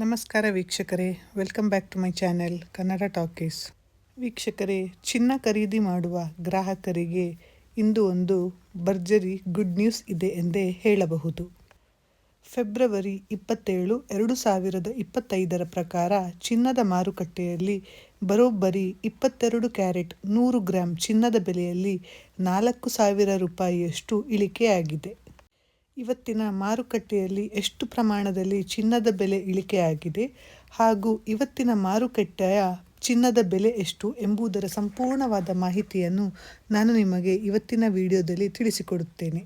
ನಮಸ್ಕಾರ ವೀಕ್ಷಕರೇ welcome back to my channel Kannada Talkies ವೀಕ್ಷಕರೇ, ಚಿನ್ನ ಖರೀದಿ ಮಾಡುವ ಗ್ರಾಹಕರಿಗೆ ಇಂದು ಒಂದು ಭರ್ಜರಿ ಗುಡ್ ನ್ಯೂಸ್ ಇದೆ ಎಂದೇ ಹೇಳಬಹುದು. ಫೆಬ್ರವರಿ ಇಪ್ಪತ್ತೇಳು, ಎರಡು ಸಾವಿರದ ಇಪ್ಪತ್ತೈದರ ಪ್ರಕಾರ ಚಿನ್ನದ ಮಾರುಕಟ್ಟೆಯಲ್ಲಿ ಬರೋಬ್ಬರಿ ಇಪ್ಪತ್ತೆರಡು ಕ್ಯಾರೆಟ್ ನೂರು ಗ್ರಾಂ ಚಿನ್ನದ ಬೆಲೆಯಲ್ಲಿ ನಾಲ್ಕು ಸಾವಿರ ರೂಪಾಯಿಯಷ್ಟು ಇಳಿಕೆಯಾಗಿದೆ. ಇವತ್ತಿನ ಮಾರುಕಟ್ಟೆಯಲ್ಲಿ ಎಷ್ಟು ಪ್ರಮಾಣದಲ್ಲಿ ಚಿನ್ನದ ಬೆಲೆ ಇಳಿಕೆಯಾಗಿದೆ ಹಾಗೂ ಇವತ್ತಿನ ಮಾರುಕಟ್ಟೆಯ ಚಿನ್ನದ ಬೆಲೆ ಎಷ್ಟು ಎಂಬುದರ ಸಂಪೂರ್ಣವಾದ ಮಾಹಿತಿಯನ್ನು ನಾನು ನಿಮಗೆ ಇವತ್ತಿನ ವಿಡಿಯೋದಲ್ಲಿ ತಿಳಿಸಿಕೊಡುತ್ತೇನೆ.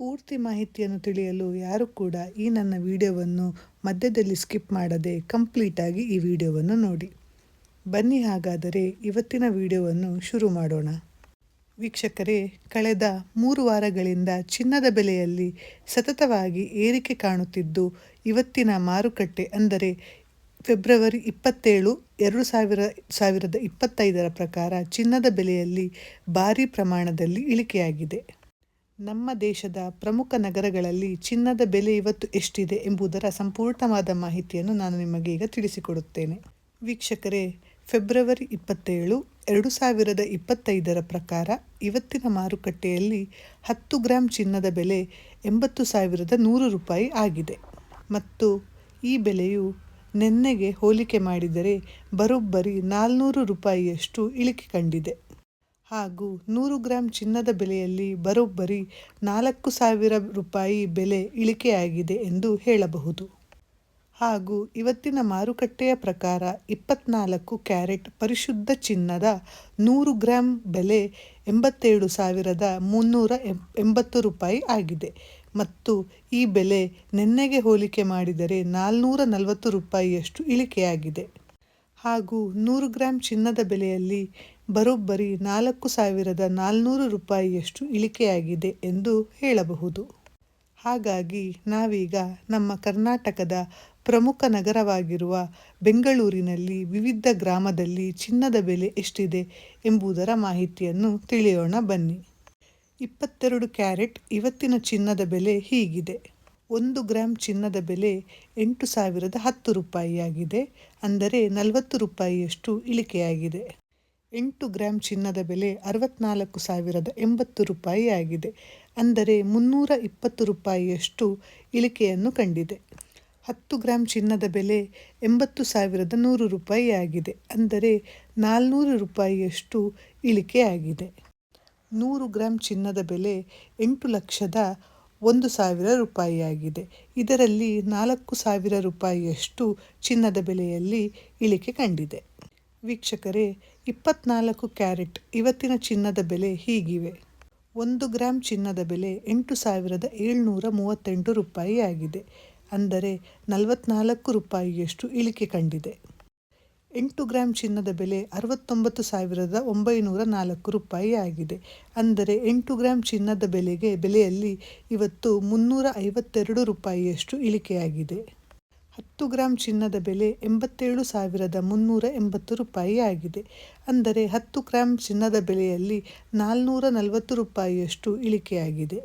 ಪೂರ್ತಿ ಮಾಹಿತಿಯನ್ನು ತಿಳಿಯಲು ಯಾರು ಕೂಡ ಈ ನನ್ನ ವಿಡಿಯೋವನ್ನು ಮಧ್ಯದಲ್ಲಿ ಸ್ಕಿಪ್ ಮಾಡದೆ ಕಂಪ್ಲೀಟಾಗಿ ಈ ವಿಡಿಯೋವನ್ನು ನೋಡಿ. ಬನ್ನಿ ಹಾಗಾದರೆ ಇವತ್ತಿನ ವಿಡಿಯೋವನ್ನು ಶುರು ಮಾಡೋಣ. ವೀಕ್ಷಕರೇ, ಕಳೆದ ಮೂರು ವಾರಗಳಿಂದ ಚಿನ್ನದ ಬೆಲೆಯಲ್ಲಿ ಸತತವಾಗಿ ಏರಿಕೆ ಕಾಣುತ್ತಿದ್ದು, ಇವತ್ತಿನ ಮಾರುಕಟ್ಟೆ ಅಂದರೆ ಫೆಬ್ರವರಿ ಇಪ್ಪತ್ತೇಳು, ಎರಡು ಸಾವಿರ, ಸಾವಿರದ ಇಪ್ಪತ್ತೈದರ ಪ್ರಕಾರ ಚಿನ್ನದ ಬೆಲೆಯಲ್ಲಿ ಭಾರೀ ಪ್ರಮಾಣದಲ್ಲಿ ಇಳಿಕೆಯಾಗಿದೆ. ನಮ್ಮ ದೇಶದ ಪ್ರಮುಖ ನಗರಗಳಲ್ಲಿ ಚಿನ್ನದ ಬೆಲೆ ಇವತ್ತು ಎಷ್ಟಿದೆ ಎಂಬುದರ ಸಂಪೂರ್ಣವಾದ ಮಾಹಿತಿಯನ್ನು ನಾನು ನಿಮಗೆ ಈಗ ತಿಳಿಸಿಕೊಡುತ್ತೇನೆ. ವೀಕ್ಷಕರೇ ಫೆಬ್ರವರಿ ಇಪ್ಪತ್ತೇಳು, ಎರಡು ಸಾವಿರದ ಇಪ್ಪತ್ತೈದರ ಪ್ರಕಾರ ಇವತ್ತಿನ ಮಾರುಕಟ್ಟೆಯಲ್ಲಿ ಹತ್ತು ಗ್ರಾಂ ಚಿನ್ನದ ಬೆಲೆ ಎಂಬತ್ತು ಸಾವಿರದ ನೂರು ರೂಪಾಯಿ ಆಗಿದೆ. ಮತ್ತು ಈ ಬೆಲೆಯು ನೆನ್ನೆಗೆ ಹೋಲಿಕೆ ಮಾಡಿದರೆ ಬರೋಬ್ಬರಿ ನಾಲ್ನೂರು ರೂಪಾಯಿಯಷ್ಟು ಇಳಿಕೆ ಕಂಡಿದೆ. ಹಾಗೂ ನೂರು ಗ್ರಾಂ ಚಿನ್ನದ ಬೆಲೆಯಲ್ಲಿ ಬರೋಬ್ಬರಿ ನಾಲ್ಕು ಸಾವಿರ ರೂಪಾಯಿ ಬೆಲೆ ಇಳಿಕೆಯಾಗಿದೆ ಎಂದು ಹೇಳಬಹುದು. ಹಾಗೂ ಇವತ್ತಿನ ಮಾರುಕಟ್ಟೆಯ ಪ್ರಕಾರ ಇಪ್ಪತ್ನಾಲ್ಕು ಕ್ಯಾರೆಟ್ ಪರಿಶುದ್ಧ ಚಿನ್ನದ ನೂರು ಗ್ರಾಂ ಬೆಲೆ ಎಂಬತ್ತೇಳು ಸಾವಿರದ ಮುನ್ನೂರ ಎಂಬತ್ತು ರೂಪಾಯಿ ಆಗಿದೆ. ಮತ್ತು ಈ ಬೆಲೆ ನಿನ್ನೆಗೆ ಹೋಲಿಕೆ ಮಾಡಿದರೆ ನಾಲ್ನೂರ ನಲವತ್ತು ರೂಪಾಯಿಯಷ್ಟು ಇಳಿಕೆಯಾಗಿದೆ. ಹಾಗೂ ನೂರು ಗ್ರಾಂ ಚಿನ್ನದ ಬೆಲೆಯಲ್ಲಿ ಬರೋಬ್ಬರಿ ನಾಲ್ಕು ಸಾವಿರದ ನಾಲ್ನೂರು ರೂಪಾಯಿಯಷ್ಟು ಇಳಿಕೆಯಾಗಿದೆ ಎಂದು ಹೇಳಬಹುದು. ಹಾಗಾಗಿ ನಾವೀಗ ನಮ್ಮ ಕರ್ನಾಟಕದ ಪ್ರಮುಖ ನಗರವಾಗಿರುವ ಬೆಂಗಳೂರಿನಲ್ಲಿ ವಿವಿಧ ಗ್ರಾಮದಲ್ಲಿ ಚಿನ್ನದ ಬೆಲೆ ಎಷ್ಟಿದೆ ಎಂಬುದರ ಮಾಹಿತಿಯನ್ನು ತಿಳಿಯೋಣ ಬನ್ನಿ. ಇಪ್ಪತ್ತೆರಡು ಕ್ಯಾರೆಟ್ ಇವತ್ತಿನ ಚಿನ್ನದ ಬೆಲೆ ಹೀಗಿದೆ. ಒಂದು ಗ್ರಾಂ ಚಿನ್ನದ ಬೆಲೆ ಎಂಟು ಸಾವಿರದ ಹತ್ತು ರೂಪಾಯಿಯಾಗಿದೆ, ಅಂದರೆ ನಲವತ್ತು ರೂಪಾಯಿಯಷ್ಟು ಇಳಿಕೆಯಾಗಿದೆ. ಎಂಟು ಗ್ರಾಂ ಚಿನ್ನದ ಬೆಲೆ ಅರವತ್ನಾಲ್ಕು ಸಾವಿರದ ಎಂಬತ್ತು ರೂಪಾಯಿ ಆಗಿದೆ. ಅಂದರೆ ಮುನ್ನೂರ ಇಪ್ಪತ್ತು ರೂಪಾಯಿಯಷ್ಟು ಇಳಿಕೆಯನ್ನು ಕಂಡಿದೆ. ಹತ್ತು ಗ್ರಾಂ ಚಿನ್ನದ ಬೆಲೆ ಎಂಬತ್ತು ಸಾವಿರದ ನೂರು ರೂಪಾಯಿ ಆಗಿದೆ. ಅಂದರೆ ನಾಲ್ನೂರು ರೂಪಾಯಿಯಷ್ಟು ಇಳಿಕೆಯಾಗಿದೆ ನೂರು ಗ್ರಾಂ ಚಿನ್ನದ ಬೆಲೆ ಎಂಟು ಲಕ್ಷದ ಒಂದು ಸಾವಿರ ರೂಪಾಯಿಯಾಗಿದೆ ಇದರಲ್ಲಿ ನಾಲ್ಕು ಸಾವಿರ ರೂಪಾಯಿಯಷ್ಟು ಚಿನ್ನದ ಬೆಲೆಯಲ್ಲಿ ಇಳಿಕೆ ಕಂಡಿದೆ. ವೀಕ್ಷಕರೇ, ಇಪ್ಪತ್ನಾಲ್ಕು ಕ್ಯಾರೆಟ್ ಇವತ್ತಿನ ಚಿನ್ನದ ಬೆಲೆ ಹೀಗಿವೆ. ಒಂದು ಗ್ರಾಂ ಚಿನ್ನದ ಬೆಲೆ ಎಂಟು ಸಾವಿರದ ಏಳ್ನೂರ ಮೂವತ್ತೆಂಟು ರೂಪಾಯಿ ಆಗಿದೆ. ಅಂದರೆ ನಲವತ್ನಾಲ್ಕು ರೂಪಾಯಿಯಷ್ಟು ಇಳಿಕೆ ಕಂಡಿದೆ. ಎಂಟು ಗ್ರಾಂ ಚಿನ್ನದ ಬೆಲೆ ಅರವತ್ತೊಂಬತ್ತು ಸಾವಿರದ ಒಂಬೈನೂರ ನಾಲ್ಕು ರೂಪಾಯಿ ಆಗಿದೆ. ಅಂದರೆ ಎಂಟು ಗ್ರಾಂ ಚಿನ್ನದ ಬೆಲೆಗೆ ಬೆಲೆಯಲ್ಲಿ ಇವತ್ತು ಮುನ್ನೂರ ಐವತ್ತೆರಡು ರೂಪಾಯಿಯಷ್ಟು ಇಳಿಕೆಯಾಗಿದೆ. ಹತ್ತು ಗ್ರಾಂ ಚಿನ್ನದ ಬೆಲೆ ಎಂಬತ್ತೇಳು ಸಾವಿರದ ಮುನ್ನೂರ ಎಂಬತ್ತು ರೂಪಾಯಿ ಆಗಿದೆ. ಅಂದರೆ ಹತ್ತು ಗ್ರಾಂ ಚಿನ್ನದ ಬೆಲೆಯಲ್ಲಿ ನಾಲ್ನೂರ ನಲವತ್ತು ರೂಪಾಯಿಯಷ್ಟು ಇಳಿಕೆಯಾಗಿದೆ.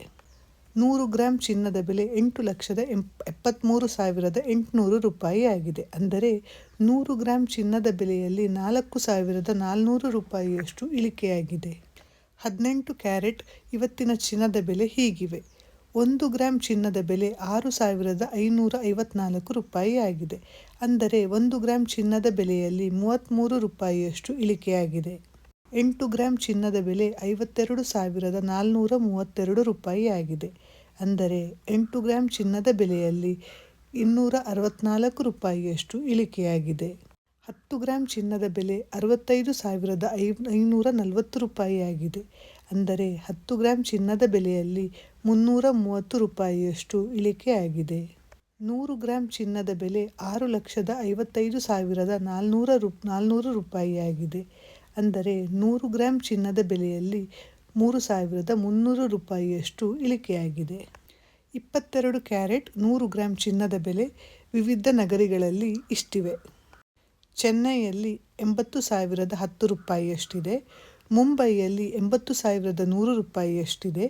ನೂರು ಗ್ರಾಂ ಚಿನ್ನದ ಬೆಲೆ ಎಂಟು ಲಕ್ಷದ ಎಂಪ್ ಎಪ್ಪತ್ತ್ಮೂರು ಸಾವಿರದ ಎಂಟುನೂರು ರೂಪಾಯಿ ಆಗಿದೆ. ಅಂದರೆ ನೂರು ಗ್ರಾಂ ಚಿನ್ನದ ಬೆಲೆಯಲ್ಲಿ ನಾಲ್ಕು ಸಾವಿರದ ನಾಲ್ನೂರು ರೂಪಾಯಿಯಷ್ಟು ಇಳಿಕೆಯಾಗಿದೆ. ಹದಿನೆಂಟು ಕ್ಯಾರೆಟ್ ಇವತ್ತಿನ ಚಿನ್ನದ ಬೆಲೆ ಹೀಗಿವೆ. ಒಂದು ಗ್ರಾಂ ಚಿನ್ನದ ಬೆಲೆ ಆರು ಸಾವಿರದ ಐನೂರ ಐವತ್ನಾಲ್ಕು ರೂಪಾಯಿ ಆಗಿದೆ ಅಂದರೆ ಒಂದು ಗ್ರಾಂ ಚಿನ್ನದ ಬೆಲೆಯಲ್ಲಿ ಮೂವತ್ತ್ಮೂರು ರೂಪಾಯಿಯಷ್ಟು ಇಳಿಕೆಯಾಗಿದೆ. ಎಂಟು ಗ್ರಾಂ ಚಿನ್ನದ ಬೆಲೆ ಐವತ್ತೆರಡು ಸಾವಿರದ ನಾಲ್ನೂರ ಮೂವತ್ತೆರಡು ರೂಪಾಯಿ ಆಗಿದೆ ಅಂದರೆ ಎಂಟು ಗ್ರಾಂ ಚಿನ್ನದ ಬೆಲೆಯಲ್ಲಿ ಇನ್ನೂರ ಅರವತ್ನಾಲ್ಕು ರೂಪಾಯಿಯಷ್ಟು ಇಳಿಕೆಯಾಗಿದೆ. ಹತ್ತು ಗ್ರಾಂ ಚಿನ್ನದ ಬೆಲೆ ಅರವತ್ತೈದು ಸಾವಿರದ ಐ ಐನೂರ ನಲವತ್ತು ರೂಪಾಯಿ ಆಗಿದೆ ಅಂದರೆ ಹತ್ತು ಗ್ರಾಂ ಚಿನ್ನದ ಬೆಲೆಯಲ್ಲಿ ಮುನ್ನೂರ ಮೂವತ್ತು ರೂಪಾಯಿಯಷ್ಟು ಇಳಿಕೆಯಾಗಿದೆ. ನೂರು ಗ್ರಾಂ ಚಿನ್ನದ ಬೆಲೆ ಆರು ಲಕ್ಷದ ಐವತ್ತೈದು ಸಾವಿರದ ನಾಲ್ನೂರ ರು, ನಾಲ್ನೂರು ರೂಪಾಯಿಯಾಗಿದೆ. ಅಂದರೆ ನೂರು ಗ್ರಾಂ ಚಿನ್ನದ ಬೆಲೆಯಲ್ಲಿ ಮೂರು ಸಾವಿರದ ಮುನ್ನೂರು ರೂಪಾಯಿಯಷ್ಟು ಇಳಿಕೆಯಾಗಿದೆ. ಇಪ್ಪತ್ತೆರಡು ಕ್ಯಾರೆಟ್ ನೂರು ಗ್ರಾಂ ಚಿನ್ನದ ಬೆಲೆ ವಿವಿಧ ನಗರಿಗಳಲ್ಲಿ ಇಷ್ಟಿವೆ. ಚೆನ್ನೈಯಲ್ಲಿ ಎಂಬತ್ತು ಸಾವಿರದ ಹತ್ತು ರೂಪಾಯಿಯಷ್ಟಿದೆ. ಮುಂಬೈಯಲ್ಲಿ ಎಂಬತ್ತು ಸಾವಿರದ ನೂರು ರೂಪಾಯಿಯಷ್ಟಿದೆ.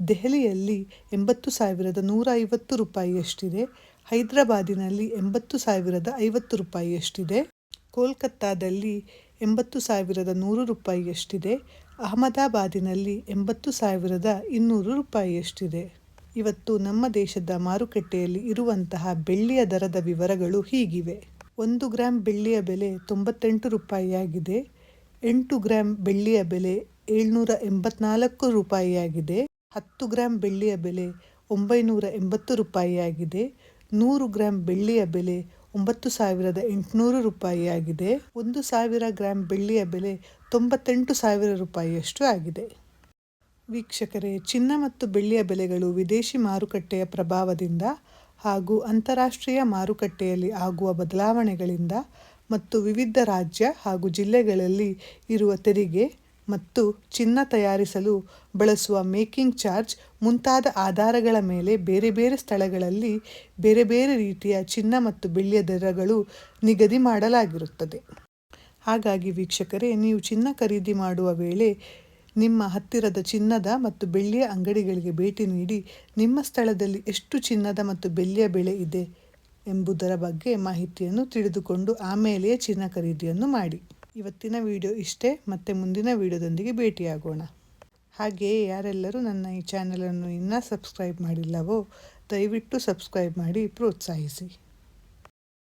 ದೆಹಲಿಯಲ್ಲಿ ಎಂಬತ್ತು ಸಾವಿರದ ನೂರ ಐವತ್ತು ರೂಪಾಯಿಯಷ್ಟಿದೆ. ಹೈದರಾಬಾದಿನಲ್ಲಿ ಎಂಬತ್ತು ಸಾವಿರದ ಐವತ್ತು ರೂಪಾಯಿಯಷ್ಟಿದೆ. ಕೋಲ್ಕತ್ತಾದಲ್ಲಿ ಎಂಬತ್ತು ಸಾವಿರದ ನೂರು ರೂಪಾಯಿಯಷ್ಟಿದೆ. ಅಹಮದಾಬಾದಿನಲ್ಲಿ ಎಂಬತ್ತು ಸಾವಿರದ ಇನ್ನೂರು ರೂಪಾಯಿಯಷ್ಟಿದೆ. ಇವತ್ತು ನಮ್ಮ ದೇಶದ ಮಾರುಕಟ್ಟೆಯಲ್ಲಿ ಇರುವಂತಹ ಬೆಳ್ಳಿಯ ದರದ ವಿವರಗಳು ಹೀಗಿವೆ. ಒಂದು ಗ್ರಾಮ್ ಬೆಳ್ಳಿಯ ಬೆಲೆ ತೊಂಬತ್ತೆಂಟು ರೂಪಾಯಿಯಾಗಿದೆ. ಎಂಟು ಗ್ರಾಮ್ ಬೆಳ್ಳಿಯ ಬೆಲೆ ಏಳ್ನೂರ ಎಂಬತ್ನಾಲ್ಕು ರೂಪಾಯಿಯಾಗಿದೆ. ಹತ್ತು ಗ್ರಾಂ ಬೆಳ್ಳಿಯ ಬೆಲೆ ಒಂಬೈನೂರ ಎಂಬತ್ತು ರೂಪಾಯಿಯಾಗಿದೆ ನೂರು ಗ್ರಾಂ ಬೆಳ್ಳಿಯ ಬೆಲೆ ಒಂಬತ್ತು ಸಾವಿರದ ಎಂಟುನೂರು ರೂಪಾಯಿಯಾಗಿದೆ ಒಂದು ಸಾವಿರ ಗ್ರಾಂ ಬೆಳ್ಳಿಯ ಬೆಲೆ ತೊಂಬತ್ತೆಂಟು ಸಾವಿರ ರೂಪಾಯಿಯಷ್ಟು ಆಗಿದೆ. ವೀಕ್ಷಕರೇ, ಚಿನ್ನ ಮತ್ತು ಬೆಳ್ಳಿಯ ಬೆಲೆಗಳು ವಿದೇಶಿ ಮಾರುಕಟ್ಟೆಯ ಪ್ರಭಾವದಿಂದ ಹಾಗೂ ಅಂತಾರಾಷ್ಟ್ರೀಯ ಮಾರುಕಟ್ಟೆಯಲ್ಲಿ ಆಗುವ ಬದಲಾವಣೆಗಳಿಂದ ಮತ್ತು ವಿವಿಧ ರಾಜ್ಯ ಹಾಗೂ ಜಿಲ್ಲೆಗಳಲ್ಲಿ ಇರುವ ತೆರಿಗೆ ಮತ್ತು ಚಿನ್ನ ತಯಾರಿಸಲು ಬಳಸುವ ಮೇಕಿಂಗ್ ಚಾರ್ಜ್ ಮುಂತಾದ ಆಧಾರಗಳ ಮೇಲೆ ಬೇರೆ ಬೇರೆ ಸ್ಥಳಗಳಲ್ಲಿ ಬೇರೆ ಬೇರೆ ರೀತಿಯ ಚಿನ್ನ ಮತ್ತು ಬೆಳ್ಳಿಯ ದರಗಳು ನಿಗದಿ ಮಾಡಲಾಗಿರುತ್ತದೆ. ಹಾಗಾಗಿ ವೀಕ್ಷಕರೇ, ನೀವು ಚಿನ್ನ ಖರೀದಿ ಮಾಡುವ ವೇಳೆ ನಿಮ್ಮ ಹತ್ತಿರದ ಚಿನ್ನದ ಮತ್ತು ಬೆಳ್ಳಿಯ ಅಂಗಡಿಗಳಿಗೆ ಭೇಟಿ ನೀಡಿ ನಿಮ್ಮ ಸ್ಥಳದಲ್ಲಿ ಎಷ್ಟು ಚಿನ್ನದ ಮತ್ತು ಬೆಳ್ಳಿಯ ಬೆಲೆ ಇದೆ ಎಂಬುದರ ಬಗ್ಗೆ ಮಾಹಿತಿಯನ್ನು ತಿಳಿದುಕೊಂಡು ಆಮೇಲೆಯೇ ಚಿನ್ನ ಖರೀದಿಯನ್ನು ಮಾಡಿ. ಇವತ್ತಿನ ವಿಡಿಯೋ ಇಷ್ಟೇ, ಮತ್ತೆ ಮುಂದಿನ ವಿಡಿಯೋದೊಂದಿಗೆ ಭೇಟಿಯಾಗೋಣ. ಹಾಗೆಯೇ ಯಾರೆಲ್ಲರೂ ನನ್ನ ಈ ಚಾನಲನ್ನು ಇನ್ನೂ ಸಬ್ಸ್ಕ್ರೈಬ್ ಮಾಡಿಲ್ಲವೋ, ದಯವಿಟ್ಟು ಸಬ್ಸ್ಕ್ರೈಬ್ ಮಾಡಿ, ಪ್ರೋತ್ಸಾಹಿಸಿ.